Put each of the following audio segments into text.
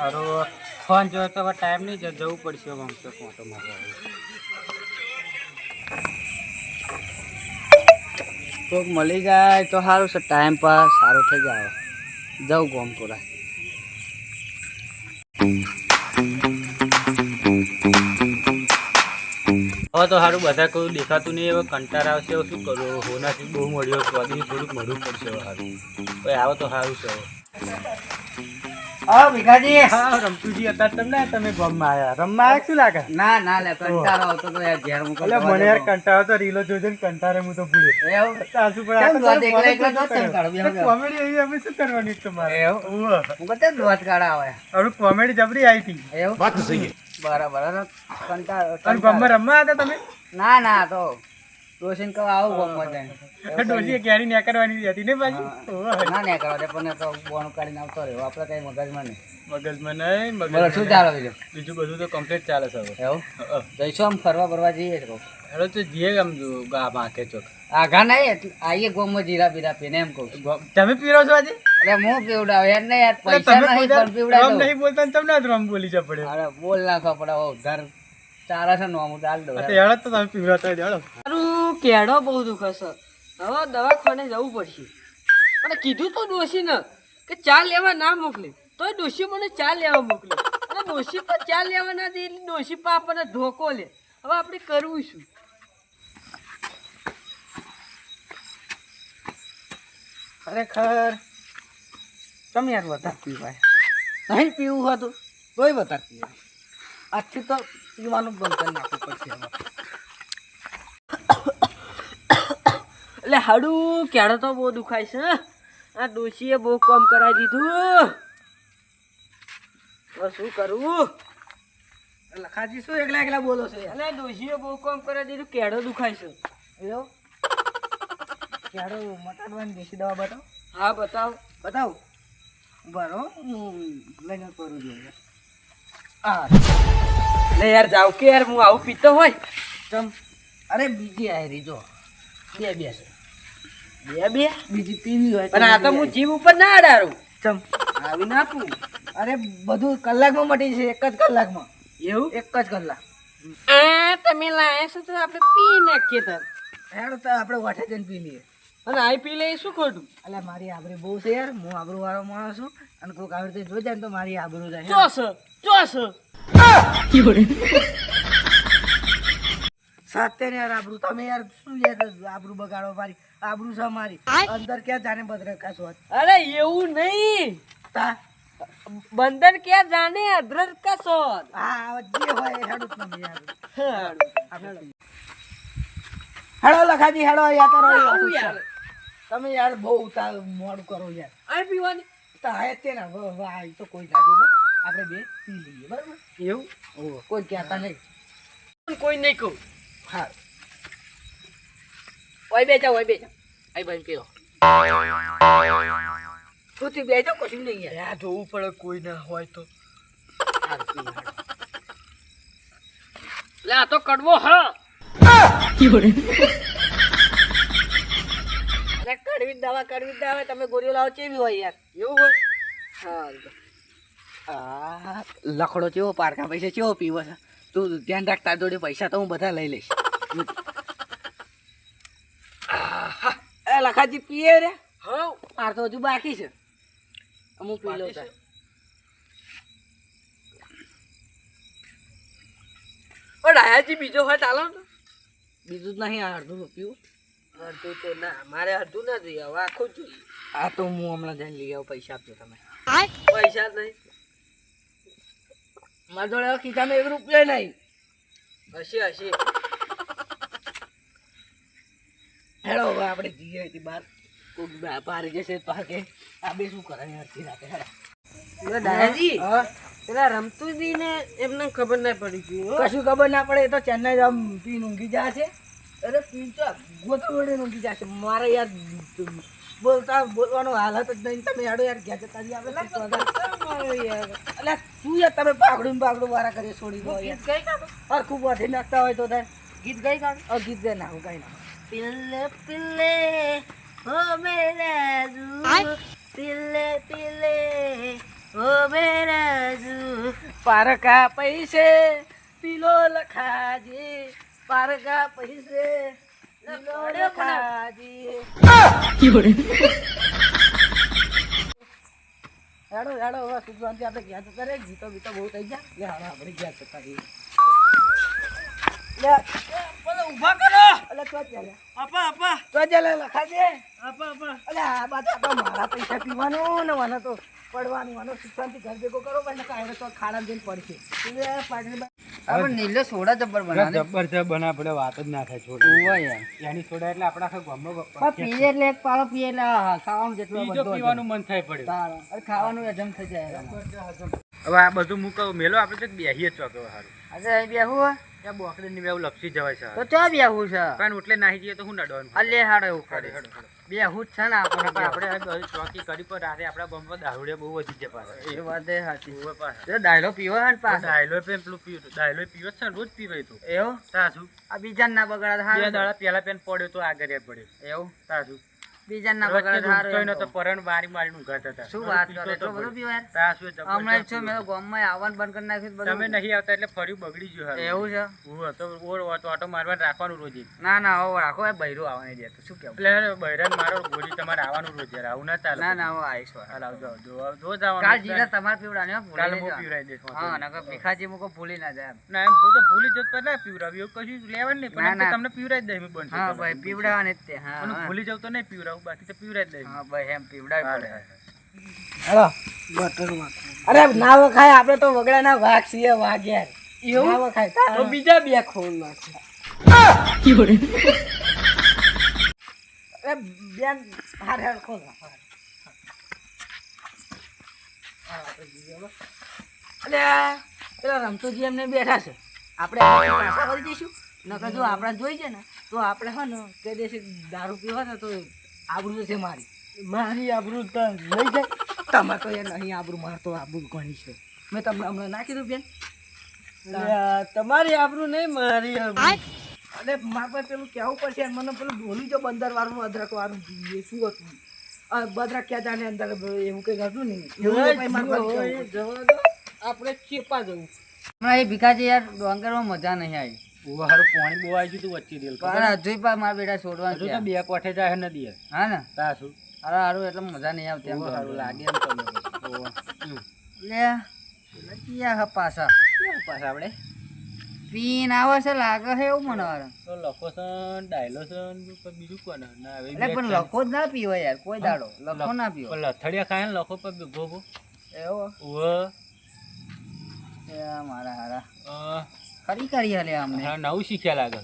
હારો ફોન જોયો તો હવે ટાઈમ નહીં જવું પડશે હવે ફોટો મારવા કોક મળી જાય તો સારું છે ટાઈમ પાસ સારો થઈ જાય જાઉં ગોમપુરા હવે તો સારું, બધા કોઈ દેખાતું નહીં, હવે કંટાર આવશે, હવે શું કરું? હોનાથી બહુ મળ્યો સ્વાદી થોડુંક મળવું પડશે હવે સારું. ભાઈ આવો તો સારું છે હવે. હા ભીખાજી. હા રમતુજી હતા તમને તમે ગમમાં આવ્યા રમવા આવ્યા શું લાગે? ના ના લે કંટાળો આવતો તો યાર ઘેર મૂકો એટલે મને યાર કંટાળો તો રીલો જોઈને કંટાળે હું તો ભૂલ્યો. એવું? સાસુ પણ આ એકલા એકલા કોમેડી દોત કંટાળો? કોમેડી એવી અમે શું કરવાની તમારે? એવું? હું કતે દોત કાઢા આવે? હવે કોમેડી જબરી આવી હતી. એવું? વાત સહી બરાબર કંટાળો રમવા હતા તમે? ના ના તો રોશન કહો આવું ગમમાં મજા ડોશીએ ક્યારે ને કરવાની હતી ને પાછી? ના ને કરવા દે પણ તો બોનું કાઢીને આવતો રહ્યો. આપણે કઈ મગજમાં નહીં. મગજમાં નહીં મગજ શું ચાલે બીજું? બીજું બધું તો કમ્પ્લીટ ચાલે છે હવે. એવું? જઈશું આમ ફરવા ફરવા જઈએ તો. હેલો તો જઈએ આમ ગા માકે ચોક. આઘા નહીં એટલે આઈએ ગોમમાં જીરા બીરા પીને એમ કહું તમે પીરો છો આજે? અરે હું પીવડાવ યાર નહીં યાર પૈસા નહીં પણ પીવડાવ નહીં બોલતા તમને જ રમ બોલી જ પડે. અરે બોલ નાખવા પડે ઉધાર ચારા છે નો હું દાલ દો આ તો હેડો તો તમે પીવડાતા જ કેળો બહુ દુખે છે હવે દવાખાને જવું પડશે. પણ કીધું તો દોશી ને કે ચા લેવા ના મોકલી. તોય ડોશી મને ચા લેવા મોકલી. અને ડોશી પર ચા લેવા ના દે એટલે ડોશી પર આપણને ધોકો લે. હવે આપણે કરવું શું? ખરેખર તમે યાર વધારે પીવાય? નહીં પીવું હતું, તોય વધારે પીવાય. આજથી તો પીવાનું બંધ કરી નાખવું પડશે હવે. એટલે હાડું ક્યારે તો બહુ દુખાય છે આ ડોશીએ બહુ કોમ કરાવી દીધું. શું કરવું લખાજી શું એકલા એકલા બોલો છો એટલે ડોશીએ બહુ કોમ કરાવી દીધું કેડો દુખાય છે? એવું ક્યારે મટાડવાની દેશી દવા બતાવો? હા બતાવો. બતાવો? બરો હું લઈને કરું જોઈએ હા ને યાર જાવ કે યાર હું આવું પીતો હોય. ચમ. અરે બીજી આયરી જો. બે બે છે બે બે. બીજી પીવી હોય પણ આ તો હું જીવ ઉપર ના અડાડું. ચમ. આવી નાખું અરે બધું કલાકમાં મટી છે એક જ કલાકમાં. એવું? એક જ કલાક. આ તમે લાયા છો તો આપણે પી નાખીએ તાર હેડ તો આપણે વાઠે જઈને પી લઈએ. અને આઈ પી લઈએ શું ખોટું? એટલે મારી આબરૂ બહુ છે યાર. હું આબરૂ વાળો માણસ છું. અને કોઈક આવી રીતે જોઈ જાય ને તો મારી આબરૂ જાય. ચોસ ચોસ. ને યાર આબરૂ. તમે યાર શું યાર આબરૂ બગાડો મારી? આબરૂ છે મારી. અંદર ક્યાં જાને બદરકા કાશો અરે એવું નહીં. તા? બંધન ક્યાં જાને અધરર કા સોદ હા જે હોય હેડો તમે યાર. હેડો લખાજી હેડો તારો આવું યાર. તમે યાર બહુ ઉતાર મોડું કરો યાર. આ પીવાની. તો હા તે ને હવે તો કોઈ લાગ્યું બસ આપણે બે પી લઈએ બરાબર? એવું? ઓ કોઈ કહેતા નહીં. કોઈ નહીં કહું. હા. ઓય બે જાઓ ઓય બે જાઓ. આઈ ભાઈ પીઓ તું બે બેજો કશું નહીં યાર. આ જોવું પડે કોઈ ના હોય તો. લે, આ તો કડવો હા. કડવી જ દવા કડવી જ દવા તમે ગોળીઓ લાવો ચેવી હોય યાર? એવું હોય? હા આ લખડો ચેવો પારકા પૈસા ચેવો પીવો છે? તું ધ્યાન રાખતા જોડે પૈસા તો હું બધા લઈ લઈશ. એ લખાજી પીએ રે. હા માર તો હજુ બાકી છે. હું પી લઉં આયાજી બીજો હોય ચાલો ને. બીજું જ નહીં આ અડધું પીવું. અડધું તો ના મારે અડધું ના જોઈએ હવે આખું જોઈએ. આ તો હું હમણાં જઈને લઈ આવું પૈસા આપજો તમે. પૈસા નહીં. મારા જોડે ખિસ્સામાં એક રૂપિયા નહીં. હશે હશે. હેડો હવે આપણે જઈએ અહીંથી બહાર. કોક પારી જશે પાકે આ બે શું કરે અડધી રાતે હેડો. દાદાજી. પેલા રમતુજી ને એમને ખબર ના પડી ગયું કશું ખબર ના પડે એ તો ચેન્નાઈ આમ પીને ઊંઘી જશે. અરે પી તો ગોતો વડે ઊંઘી જશે. મારે યાર બોલતા બોલવાનો હાલત જ નહીં. તમે યાડો યાર ઘેર જતા જઈએ એટલે શું યાર તમે પાકડું પાકડું વારા કરી છોડી દો યાર. કઈ કાઢો અરે ખૂબ વાઠી નાખતા હોય તો તાર ગીત ગઈ કાઢ ગીત ગઈ નાખું કઈ ના પિલ્લે પિલ્લે હો મેરા દૂધ પિલ્લે પિલ્લે ઓ બેરાજુ પારકા પૈસે પીલો લખાજે પારકા પૈસે પીલો લખાજે હેડો હેડો હવે સુખવાંતિ આપણે ગયા જતા રે ગીતો બીતો બહુ થઈ ગયા. લે હવે આપણે ગયા જતા રહીએ ઊભા કરો. અલે તો ચાલે આપા આપા. તો ચાલે લખાજે આપા આપા. અલે આ બાત આપા મારા પૈસા પીવાનો ને મને તો પડવાનું મને સુખવાંતિ ઘર ભેગો કરો પણ કાંઈ તો ખાડા જઈને પડશે. એટલે પાટલી આપણે નીલો સોડા જબ્બર બનાવે. છે બના આપણે વાત જ ના થાય છોડ ઓવા યાર. એની સોડા એટલે આપણા આખા ગામમાં પણ પીએ એટલે એક પાળો પીએ એટલે ખાવાનું જેટલો બીજો પીવાનું મન થાય પડે. તારા અરે ખાવાનું હજમ થઈ જાય. હવે આ બધું મૂકો મેલો આપણે તો બેહીએ ચોક હારું. સારું આજે અહીં બેહું ત્યાં બોકડી ની બેવું લપસી જવાય છે. તો ત્યાં બેહું છે? પણ ઉઠલે નાહી જઈએ તો હું નડવાનું અલે હાડે એવું કરે. બેહું જ છે ને આપણે આપણે ચોકી કરી પર રાતે આપણા બમ્પર દારૂડિયા બહુ વધી જાય પાછા. એ વાત એ સાચી. હોય પાછા. ડાયલો પીવો હે ને પાછો? ડાયલો પેન પેલું પીવું ડાયલો પીવો છે ને રોજ પીવાય તું. એવું? તાસુ આ બીજા ના બગાડે બે દાડા પેલા પેન પડ્યો તો આગળ પડ્યો. એવું? તાસુ બીજા ના રોજ તો હારું ઊંઘતોય એમ નતો કહું. પરણ મારી મારીને ઊંઘાતા હતા. શું વાત કરે તો એટલું બધું પડ્યો. પીવો યાર તાસુ એ જબરજસ્ત હમણાં છો મેં તો ગામમાં આવવાનું બંધ કરી નાખ્યું છે તમે નહીં આવતા એટલે ફર્યું બગડી ગયું હારું. એવું છે? ઊભો તો ઓર ઓર તો આટો મારવાનું રાખવાનું રોજે. ના ના હવે રાખો એ બૈરું આવવાની દે તો શું કેવું? એટલે બૈરાન મારો ગોળી તમારે આવવાનું રોજે. આવું ના ચાલે. ના ના હાલ આવજો જો કાલ જીરા તમારે પીવડાને કાલ હું. હા નકર ભીખાજી મુકો ભૂલી ના જાય ના એમ તો ભૂલી જતો ના પીવડાવ્યું. કશું લેવાનું નહીં. પણ. તમને પીવડાવી દે મેં બનશે હા ભાઈ પીવડાવવાની જ તે. હા અને ભૂલી જાવ તો નહીં પીવડાવું બાકી તો પીવડાવી જ હા ભાઈ એમ પીવડાવી પડે હેલો. અરે ના વખાય આપણે તો વગડા ના વાઘ છીએ વાઘ યાર ના વખાય તો બીજા બે ખોલ નાખે અરે બેન હાર હાર ખોલ. પેલા રમતોજી એમને બેઠા છે. આપણે પાછા વળી જઈશું. નકર જો આપણા જોઈ છે ને તો આપણે હે ને તે દેશે દારૂ પીવા ને તો આબરૂ છે મારી. મારી આબરૂ તો લઈ જાય. તમે તો એ અહીં આબરૂ મારતો આબરૂ ઘણી છે. મેં તમને હમણાં નાખી દઉં બેન. તમારી આબરૂ નહીં મારી અરે મારે પેલું કહેવું પડશે મને પેલું બોલી જો બંદર વાળું અદરક વાળું શું હતું? બદરા ક્યાં જાને અંદર એવું કંઈ હતું નહીં. આપણે ચેપા જવું. હમણાં એ ભીખાજી યાર ડોંગરમાં મજા નહીં આવી. હારું પાણી ગયું તું વચ્ચે રેલ પણ હજુ પણ મારા બેટા હજુ તો બે કોઠે જાય નદી હા ને? તા શું? અરે હારું એટલે મજા નહીં આવતી એમ હારું લાગે એમ તમને ઉવા. હમ. લે ક્યાં હે પાછા? કેવું પાછા આપણે? પીન આવે છે લાગે છે એવું મને વાર તો લખો છે ડાયલો છે બીજું કોને? ના હવે એટલે પણ લખો જ ના પીવો યાર કોઈ દાડો. લખો ના પીવો. લથડિયા ખાય ને લખો પર ભેગો. એવો. એ મારા હારા. ખરી કરી હાલે અમને હા, નવું શીખ્યા લાગે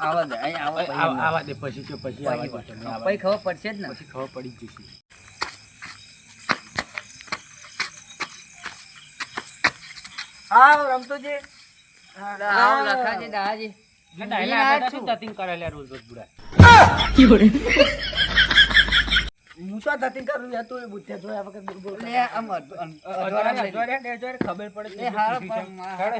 આવા દે આવો આવા આવા દે પછી કે પછી આવા પછી ખબર પડશે જ ને. પછી ખબર પડી જ જશે. આવો લખાજી દાદાજી એટલે ડાયલા આ આગળ છું. શું ધતિંગ કરે લ્યા રોજ રોજ બુડા? હું ધતિંગ કરું યાર તું બુદ્ધે જોયા વગર બોલ લે આમ લે. ખબર પડે તો હેડો,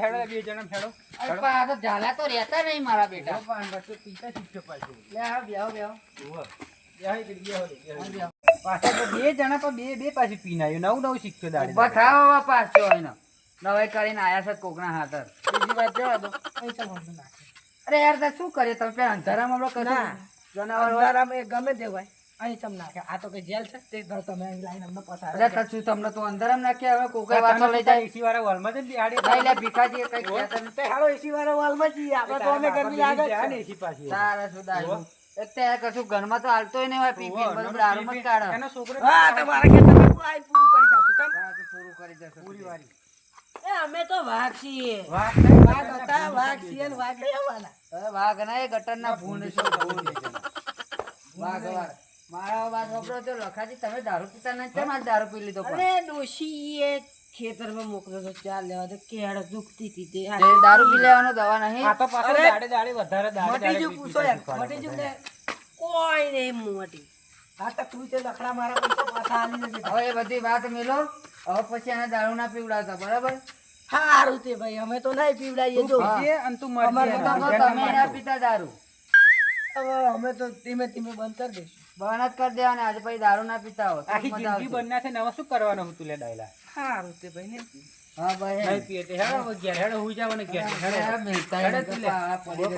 હેડો, બે જણા હેડો. અરે પા આ તો ઝાલા તો રહેતા નહીં મારા બેટા. પણ બસ પીતા શીખજો પાછું. લે આ બેહો બેહો. તો બે જણા પણ બે બે પાછી પીને આવ્યું. નવું નવું શીખ્યો દાડે બતાવો પાછો એનો નવાઈ કરીને આયા છે કોકના હાથર બીજી વાત જવા દો. અરે યાર તો શું કરીએ? તમે અંધારામાં આપણે. કશું જનાવર અંધારામાં ગમે તે હોય. અહીં ચમ નાખે આ તો કઈ જેલ છે? તે તો તમે અહીં લાઈન અમને પસાર અરે તો તમને તો અંદર એમ નાખે હવે કોઈ વાતો લઈ જાય. એસી વાળા હોલમાં જ બિહાડી ભાઈ લે ભીખાજી કઈ કહેતા. તે હાલો એસી વાળા વાલમાં જી આપણે તો અમે ગરમી આગળ છે. ને એસી પાછી. તારા સુદા અત્યારે કશું ઘરમાં તો હાલતોય નહીં હોય પીપી પી બધું દારૂમાં જ કાઢો. એનો છોકરો હા તમારા કે તમે આઈ પૂરું કરી જાવ ત્યાંથી પૂરું કરી જશે પૂરી વારી એ અમે તો વાઘ છીએ. વાઘ? હતા વાઘ છીએ ને વાઘ લેવાના હવે વાઘ ના એ ગટરના ભૂંડ છે ભૂંડ વાઘ વાઘ. મારા વાત વાપરો તો લખાજી તમે દારૂ પીતા નથી કેમ દારૂ પી લીધો અરે ડોશી એ ખેતરમાં મોકલ્યો તો ચાલ લેવા તો કેળ દુખતી હતી તે. દારૂ પી લેવાનો દવા નહીં. આ તો પાછો દાડે દાડે વધારે દાડે મટી દાડે પૂછો પીતા યાર શીખવાડે મટી જુ કોઈ નહીં મોટી. આ તો તું તે લખડા મારા પૈસા પાછા આલી દેજે. હવે એ બધી વાત મેલો. હવે પછી એને દારૂ ના પીવડાવતા બરાબર? સારું તે ભાઈ અમે તો નહીં પીવડાવીએ જો. અને તું તમે ના પીતા દારૂ. હવે અમે તો ધીમે ધીમે બંધ કરી દઈશું. બંધ જ કરી દેવાના આજે પછી દારૂ ના પીતા હો તો આખી જિંદગી બંધ ના હવે શું કરવાનું હું તું લે ડાયલા સારું તે ભાઈ ને હા ભાઈ નહીં પીએ તે. હેડો ઘેર હેડો હુઈ જાવ ને ઘેર. હેડો. હેડો, બેસતા હેડો હેડો, તું લે. આ પડી બહુ